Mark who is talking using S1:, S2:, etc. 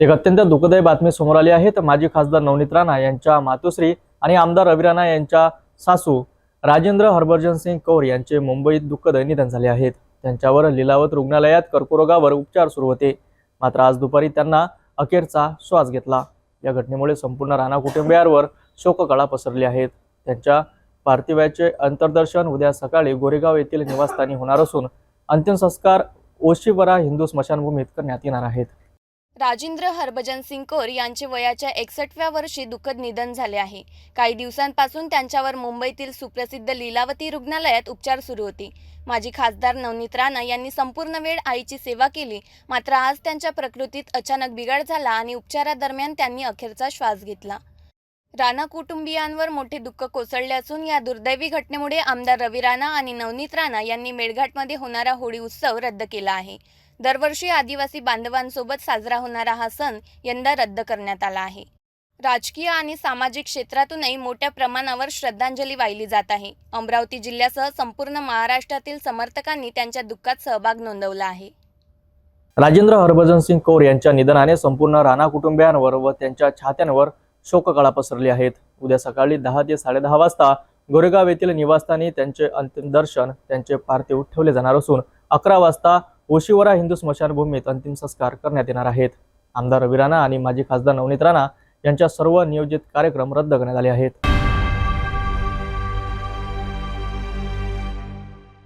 S1: एक अत्यंत दुःखदायी बातमी समोर आली आहे. तर माजी खासदार नवनीत राणा यांच्या मातोश्री आणि आमदार रवी राणा यांच्या सासू राजेंद्र हरभजन सिंग कौर यांचे मुंबईत दुःखद निधन झाले आहेत. त्यांच्यावर लिलावत रुग्णालयात कर्करोगावर उपचार सुरू होते. मात्र आज दुपारी त्यांना अखेरचा श्वास घेतला. या घटनेमुळे संपूर्ण राणा कुटुंबियांवर शोककळा पसरली आहेत. त्यांच्या पार्थिवाचे अंतर्दर्शन उद्या सकाळी गोरेगाव येथील निवासस्थानी होणार असून अंतिम संस्कार ओशिवरा हिंदू स्मशानभूमीत करण्यात येणार आहेत.
S2: राजेंद्र हरभजन सिंग कौर यांचे वयाच्या एकसष्टव्या वर्षी दुःखद निधन झाले आहे. काही दिवसांपासून त्यांच्यावर मुंबईतील सुप्रसिद्ध लीलावती रुग्णालयात उपचार सुरू होते. माजी खासदार नवनीत राणा यांनी संपूर्ण वेळ आईची सेवा केली. मात्र आज त्यांच्या प्रकृतीत अचानक बिघाड झाला आणि उपचारादरम्यान त्यांनी अखेरचा श्वास घेतला. राणा कुटुंबियांवर मोठे दुःख कोसळले असून या दुर्दैवी घटनेमुळे आमदार रवी राणा आणि नवनीत राणा यांनी मेळघाटमध्ये होणारा होळी उत्सव रद्द केला आहे. दरवर्षी आदिवासी बांधवांसोबत साजरा होणारा हा सण यंदा रद्द करण्यात आला आहे. राजकीय आणि सामाजिक क्षेत्रातूनही मोठ्या प्रमाणावर श्रद्धांजली वाहिली जात आहे. अमरावती जिल्ह्यासह संपूर्ण महाराष्ट्रातील समर्थकांनी त्यांच्या दुःखात सहभाग नोंदवला आहे.
S1: राजेंद्र हरभजन सिंग कौर यांच्या निधनाने संपूर्ण राणा कुटुंबियांवर व त्यांच्या छात्यांवर शोककळा पसरली आहेत. उद्या सकाळी दहा ते साडेदहा वाजता गोरेगाव येथील निवासस्थानी त्यांचे अंतिम दर्शन त्यांचे पार्थिव ठेवले जाणार असून अकरा वाजता ओशिवरा हिंदू स्मशानभूमीत अंतिम संस्कार करण्यात येणार आहेत. आमदार रवी राणा आणि माजी खासदार नवनीत राणा यांच्या सर्व नियोजित कार्यक्रम रद्द करण्यात आले आहेत.